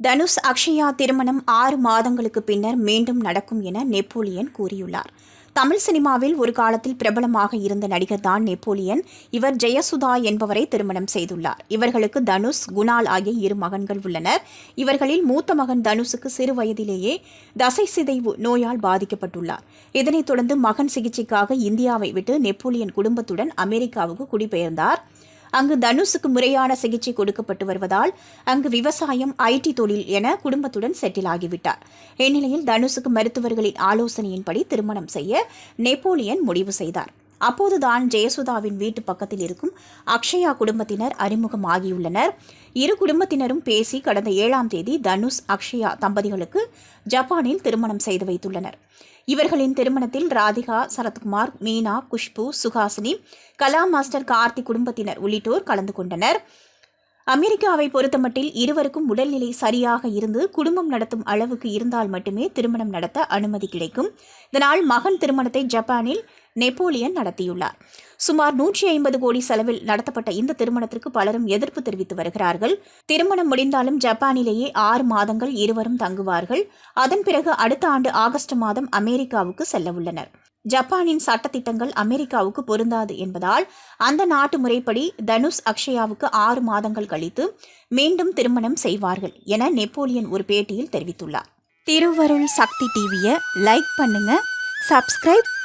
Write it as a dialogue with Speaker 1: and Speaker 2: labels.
Speaker 1: தனுஷ் அக்ஷயா திருமணம் ஆறு மாதங்களுக்கு பின்னர் மீண்டும் நடக்கும் என நெப்போலியன் கூறியுள்ளார். தமிழ் சினிமாவில் ஒரு காலத்தில் பிரபலமாக இருந்த நடிகர் தான் நெப்போலியன். இவர் ஜெயசுதா என்பவரை திருமணம் செய்துள்ளார். இவர்களுக்கு தனுஷ் குணால் ஆகிய இரு மகன்கள் உள்ளனர். இவர்களில் மூத்த மகன் தனுஷுக்கு சிறு வயதிலேயே தசை சிதைவு நோயால் பாதிக்கப்பட்டுள்ளார். இதனைத் தொடர்ந்து மகன் சிகிச்சைக்காக இந்தியாவை விட்டு நெப்போலியன் குடும்பத்துடன் அமெரிக்காவுக்கு குடிபெயர்ந்தார். அங்கு தனுஷுக்கு முறையான சிகிச்சை கொடுக்கப்பட்டு வருவதால் அங்கு விவசாயம் ஐடி தொழில் என குடும்பத்துடன் செட்டில் ஆகிவிட்டார். இந்நிலையில் தனுஷுக்கு மருத்துவர்களின் ஆலோசனையின்படி திருமணம் செய்ய நெப்போலியன் முடிவு செய்தார். அப்போதுதான் ஜெயசுதாவின் வீட்டு பக்கத்தில் இருக்கும் அக்ஷயா குடும்பத்தினர் அறிமுகமாகியுள்ளனர். இரு குடும்பத்தினரும் பேசி கடந்த ஏழாம் தேதி தனுஷ் அக்ஷயா தம்பதிகளுக்கு ஜப்பானில் திருமணம் செய்து வைத்துள்ளனர். இவர்களின் திருமணத்தில் ராதிகா சரத்குமார் மீனா குஷ்பு சுஹாசினி கலா மாஸ்டர் கார்த்தி குடும்பத்தினர் உள்ளிட்டோர் கலந்து கொண்டனர். அமெரிக்காவை பொறுத்தமட்டில் இருவருக்கும் உடல்நிலை சரியாக இருந்து குடும்பம் நடத்தும் அளவுக்கு இருந்தால் மட்டுமே திருமணம் நடத்த அனுமதி கிடைக்கும். இதனால் மகன் திருமணத்தை ஜப்பானில் நெப்போலியன் நடத்தியுள்ளார். சுமார் நூற்றி ஐம்பது கோடி செலவில் நடத்தப்பட்ட இந்த திருமணத்திற்கு பலரும் எதிர்ப்பு தெரிவித்து வருகிறார்கள். திருமணம் முடிந்தாலும் ஜப்பானிலேயே ஆறு மாதங்கள் இருவரும் தங்குவார்கள். அதன் பிறகு அடுத்த ஆண்டு ஆகஸ்ட் மாதம் அமெரிக்காவுக்கு செல்ல உள்ளனர். ஜப்பானின் சட்டத்திட்டங்கள் அமெரிக்காவுக்கு பொருந்தாது என்பதால் அந்த நாட்டு முறைப்படி தனுஷ் அக்ஷயாவுக்கு ஆறு மாதங்கள் கழித்து மீண்டும் திருமணம் செய்வார்கள் என நெப்போலியன் ஒரு பேட்டியில் தெரிவித்துள்ளார். திருவருள் சக்தி டிவியை லைக் பண்ணுங்க சப்ஸ்கிரைப்